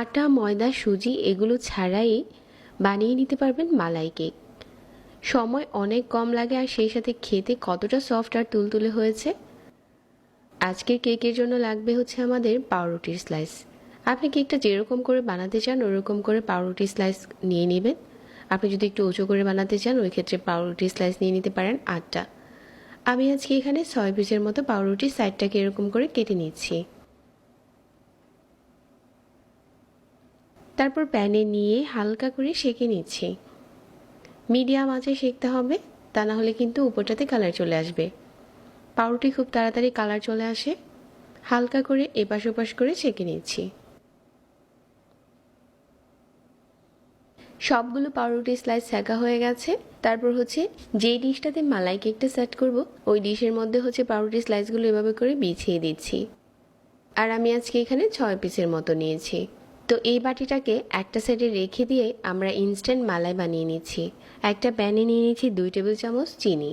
আটা, ময়দা, সুজি এগুলো ছাড়াই বানিয়ে নিতে পারবেন মালাই কেক। সময় অনেক কম লাগে আর সেই সাথে খেতে কতটা সফট আর তুলতুলে হয়েছে। আজকের কেকের জন্য লাগবে হচ্ছে আমাদের পাউরুটির স্লাইস। আপনি কেকটা যেরকম করে বানাতে চান, ওরকম করে পাউরুটি স্লাইস নিয়ে নেবেন। আপনি যদি একটু উঁচু করে বানাতে চান, ওই ক্ষেত্রে পাউরুটি স্লাইস নিয়ে নিতে পারেন আটটা। আমি আজকে এখানে ছয় পিসের মতো পাউরুটি সাইডটাকে এরকম করে কেটে নিচ্ছি। তারপর প্যানে নিয়ে হালকা করে সেঁকে নিচ্ছি। মিডিয়াম আঁচে সেঁকতে হবে, তা না হলে কিন্তু উপরটাতে কালার চলে আসবে। পাউরুটি খুব তাড়াতাড়ি কালার চলে আসে। হালকা করে এপাশ ওপাশ করে সেঁকে নিচ্ছি। সবগুলো পাউরুটি স্লাইস সেকা হয়ে গেছে। তারপর হচ্ছে যেই ডিশটাতে মালাই কেকটা সেট করব, ওই ডিশের মধ্যে হচ্ছে পাউরুটি স্লাইসগুলো এভাবে করে বিছিয়ে দিচ্ছি। আর আমি আজকে এখানে ছয় পিসের মতো নিয়েছি। তো এই বাটিটাকে একটা সাইডে রেখে দিয়ে আমরা ইনস্ট্যান্ট মালাই বানিয়ে নিচ্ছি। একটা প্যানে নিয়ে নিচ্ছি দুই টেবিল চামচ চিনি।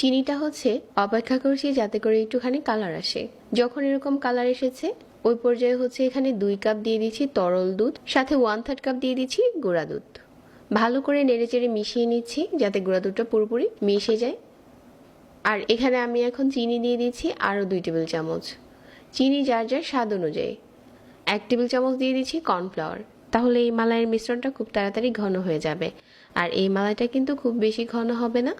চিনিটা হচ্ছে অপেক্ষা করছি যাতে করে একটুখানি কালার আসে। যখন এরকম কালার এসেছে, ওই পর্যায়ে হচ্ছে এখানে দুই কাপ দিয়ে দিচ্ছি তরল দুধ, সাথে ওয়ান থার্ড কাপ দিয়ে দিচ্ছি গুঁড়া দুধ। ভালো করে নেড়েচেড়ে মিশিয়ে নিচ্ছি যাতে গুঁড়া দুধটা পুরোপুরি মিশে যায়। আর এখানে আমি এখন চিনি দিয়ে দিচ্ছি আরও দুই টেবিল চামচ। চিনি যার যার স্বাদ অনুযায়ী। এক টেবিল চামচ দিয়ে দিচ্ছি কর্নফ্লাওয়ার। তাহলে এই মালাইয়ের মিশ্রণটা খুব তাড়াতাড়ি ঘন হয়ে যাবে। আর এই মালাইটা কিন্তু খুব বেশি ঘন হবে না।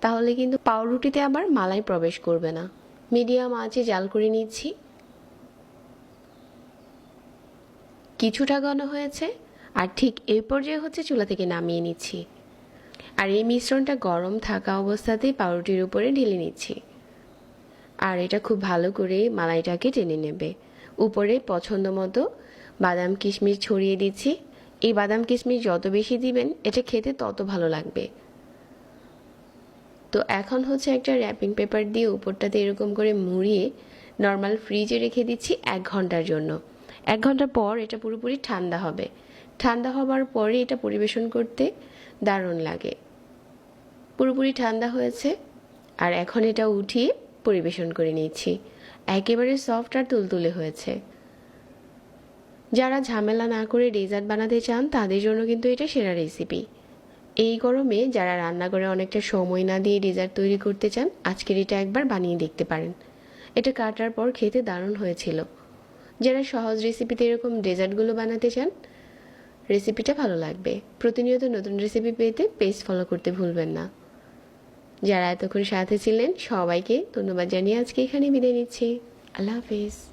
তাহলে কিন্তু পাউরুটিতে আবার মালাই প্রবেশ করবে না। মিডিয়াম আঁচে জাল করে নিচ্ছি। কিছুটা ঘন হয়েছে। আর ঠিক এই পর্যায়ে হচ্ছে চুলা থেকে নামিয়ে নিচ্ছি। আর এই মিশ্রণটা গরম থাকা অবস্থাতেই পাউরুটির উপরে ঢেলে নিচ্ছি। আর এটা খুব ভালো করে মালাইটাকে টেনে নেবে। উপরে পছন্দ মতো বাদাম কিশমিশ ছড়িয়ে দিচ্ছি। এই বাদাম কিশমিশ যত বেশি দিবেন, এটা খেতে তত ভালো লাগবে। তো এখন হচ্ছে একটা র্যাপিং পেপার দিয়ে উপরটাতে এরকম করে মুড়িয়ে নর্মাল ফ্রিজে রেখে দিচ্ছি এক ঘণ্টার জন্য। এক ঘণ্টা পর এটা পুরোপুরি ঠান্ডা হবে। ঠান্ডা হবার পরে এটা পরিবেশন করতে দারুণ লাগে। পুরোপুরি ঠান্ডা হয়েছে। আর এখন এটা উঠিয়ে পরিবেশন করে নিয়েছি। একেবারে সফট আর তুলতুলে হয়েছে। যারা ঝামেলা না করে ডেজার্ট বানাতে চান, তাদের জন্য কিন্তু এটা সেরা রেসিপি এই গরমে যারা রান্নাঘরে অনেকটা সময় না দিয়ে ডেজার্ট তৈরি করতে চান, আজকের এটা একবার বানিয়ে দেখতে পারেন। এটা কাটার পর খেতে দারুণ হয়েছিল। যারা সহজ রেসিপিতে এরকম ডেজার্টগুলো বানাতে চান রেসিপিটা ভালো লাগবে। প্রতিনিয়ত নতুন রেসিপি পেতে পেজ ফলো করতে ভুলবেন না। যারা এতক্ষণ সাথে ছিলেন সবাইকে ধন্যবাদ জানিয়ে আজকে এখানে বিদায় নিচ্ছি। আল্লাহ হাফিজ।